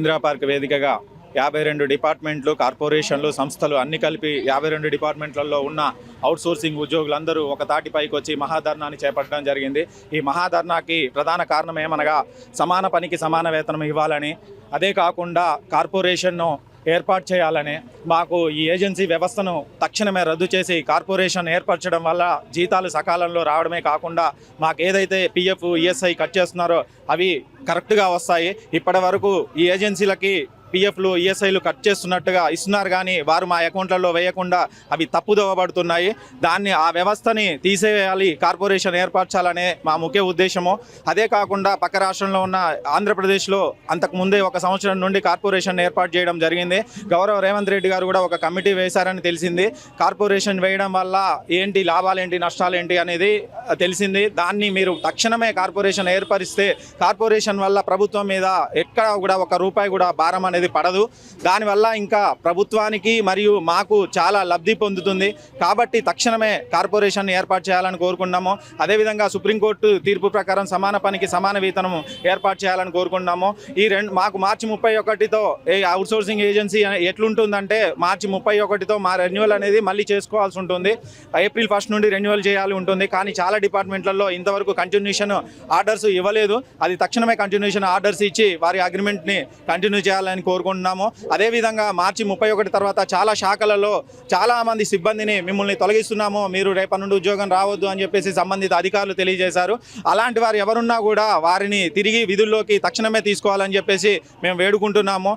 Indira park వేదికగా యాభై రెండు డిపార్ట్మెంట్లు కార్పొరేషన్లు సంస్థలు అన్ని కలిపి యాభై రెండు డిపార్ట్మెంట్లలో ఉన్న అవుట్సోర్సింగ్ ఉద్యోగులందరూ ఒక తాటిపైకి వచ్చి మహాధర్నాన్ని చేపట్టడం జరిగింది. ఈ మహాధర్నాకి ప్రధాన కారణం ఏమనగా సమాన పనికి సమాన వేతనం ఇవ్వాలని. అదే కాకుండా కార్పొరేషన్ను ఏర్పాటు చేయాలని మాకు ఈ ఏజెన్సీ వ్యవస్థను తక్షణమే రద్దు చేసి కార్పొరేషన్ ఏర్పరచడం వల్ల జీతాలు సకాలంలో రావడమే కాకుండా మాకు ఏదైతే పిఎఫ్ ఈఎస్ఐ కట్ చేస్తున్నారో అవి కరెక్ట్గా వస్తాయి. ఇప్పటి వరకు ఈ ఏజెన్సీలకి పిఎఫ్లు ఈఎస్ఐలు కట్ చేస్తున్నట్టుగా ఇస్తున్నారు కానీ వారు మా అకౌంట్లలో వేయకుండా అవి తప్పుదోవబడుతున్నాయి. దాన్ని ఆ వ్యవస్థని తీసేయాలి కార్పొరేషన్ ఏర్పరచాలనే మా ముఖ్య ఉద్దేశము. అదే కాకుండా పక్క రాష్ట్రంలో ఉన్న ఆంధ్రప్రదేశ్లో అంతకు ముందే ఒక సంవత్సరం నుండి కార్పొరేషన్ ఏర్పాటు చేయడం జరిగింది. గౌరవ రేవంత్ రెడ్డి గారు కూడా ఒక కమిటీ వేశారని తెలిసింది. కార్పొరేషన్ వేయడం వల్ల ఏంటి లాభాలేంటి నష్టాలేంటి అనేది తెలిసింది. దాన్ని మీరు తక్షణమే కార్పొరేషన్ ఏర్పరిస్తే కార్పొరేషన్ వల్ల ప్రభుత్వం మీద ఎక్కడ కూడా ఒక రూపాయి కూడా భారం అనేది పడదు. దానివల్ల ఇంకా ప్రభుత్వానికి మరియు మాకు చాలా లబ్ధి పొందుతుంది. కాబట్టి తక్షణమే కార్పొరేషన్ ఏర్పాటు చేయాలని కోరుకున్నాము అదేవిధంగా సుప్రీంకోర్టు తీర్పు ప్రకారం సమాన పనికి సమాన వేతనం ఏర్పాటు చేయాలని కోరుకున్నాము ఈ రెండు మాకు మార్చి ముప్పై ఒకటితో ఏ అవుట్సోర్సింగ్ ఏజెన్సీ ఎట్లుంటుందంటే మార్చి ముప్పై ఒకటితో మా రెన్యువల్ అనేది మళ్ళీ చేసుకోవాల్సి ఉంటుంది. ఏప్రిల్ ఫస్ట్ నుండి రెన్యువల్ చేయాలి ఉంటుంది. కానీ చాలా డిపార్ట్మెంట్లలో ఇంతవరకు కంటిన్యూషన్ ఆర్డర్స్ ఇవ్వలేదు. అది తక్షణమే కంటిన్యూషన్ ఆర్డర్స్ ఇచ్చి వారి అగ్రిమెంట్ని కంటిన్యూ చేయాలని కోరుకుంటున్నాము. అదేవిధంగా మార్చి ముప్పై ఒకటి తర్వాత చాలా శాఖలలో చాలామంది సిబ్బందిని మిమ్మల్ని తొలగిస్తున్నాము. మీరు రేపటి నుండి ఉద్యోగం రావద్దు అని చెప్పేసి సంబంధిత అధికారులు తెలియజేశారు. అలాంటి వారు ఎవరున్నా కూడా వారిని తిరిగి విధుల్లోకి తక్షణమే తీసుకోవాలని చెప్పేసి మేము వేడుకుంటున్నాము.